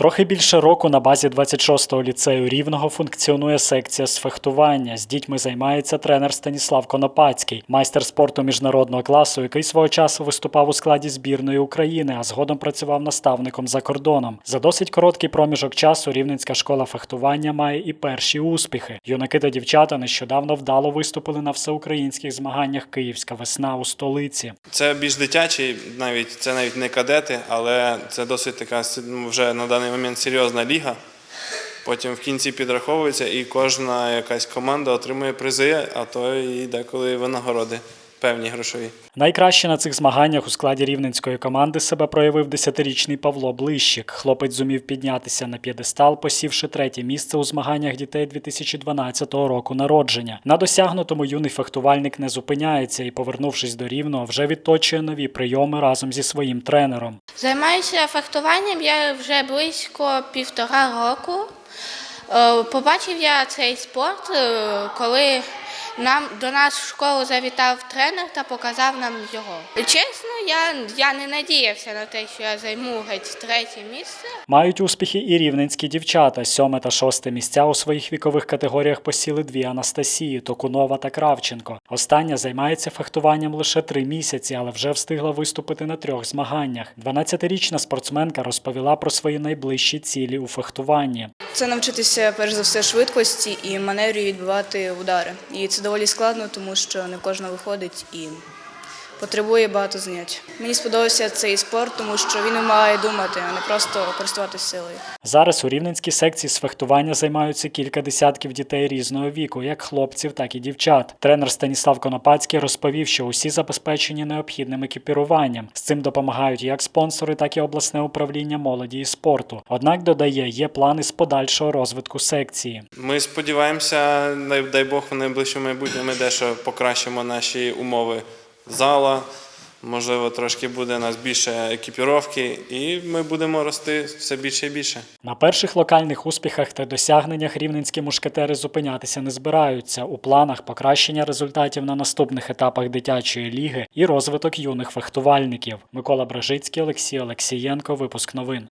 Трохи більше року на базі 26-го ліцею Рівного функціонує секція з фехтування. З дітьми займається тренер Станіслав Конопацький, майстер спорту міжнародного класу, який свого часу виступав у складі збірної України, а згодом працював наставником за кордоном. За досить короткий проміжок часу Рівненська школа фехтування має і перші успіхи. Юнаки та дівчата нещодавно вдало виступили на всеукраїнських змаганнях Київська весна у столиці. Це більш дитячий, навіть це навіть не кадети, але це досить така ну, вже на даний момент серйозна ліга. Потім в кінці підраховується, і кожна якась команда отримує призи, а то і деколи винагороди певні грошові. Найкраще на цих змаганнях у складі рівненської команди себе проявив 10-річний Павло Блищик. Хлопець зумів піднятися на п'єдестал, посівши третє місце у змаганнях дітей 2012 року народження. На досягнутому юний фехтувальник не зупиняється і, повернувшись до рівного, вже відточує нові прийоми разом зі своїм тренером. Займаюся фехтуванням я вже близько півтора року. Е, Побачив я цей спорт, е, коли нам до нас в школу завітав тренер та показав нам його. Чесно, я, я не надіявся на те, що я займу геть третє місце. Мають успіхи і рівненські дівчата. Сьоме та шосте місця у своїх вікових категоріях посіли дві Анастасії Токунова та Кравченко. Остання займається фехтуванням лише три місяці, але вже встигла виступити на трьох змаганнях. 12-річна спортсменка розповіла про свої найближчі цілі у фехтуванні. Це навчитися перш за все швидкості і маневрі відбивати удари. І це доволі складно, тому що не кожна виходить і потребує багато занять. Мені сподобався цей спорт, тому що він вимагає думати, а не просто користуватися силою. Зараз у рівненській секції з фехтування займаються кілька десятків дітей різного віку, як хлопців, так і дівчат. Тренер Станіслав Конопацький розповів, що усі забезпечені необхідним екіпіруванням. З цим допомагають як спонсори, так і обласне управління молоді і спорту. Однак додає, є плани з подальшого розвитку секції. Ми сподіваємося, дай, дай Бог, в найближчому майбутньому ми дещо покращимо наші умови зала. Можливо, трошки буде нас більше екіпіровки, і ми будемо рости все більше і більше. На перших локальних успіхах та досягненнях рівненські мушкетери зупинятися не збираються. У планах покращення результатів на наступних етапах дитячої ліги і розвиток юних фехтувальників. Микола Бражицький, Олексій Олексієнко. Випуск новин.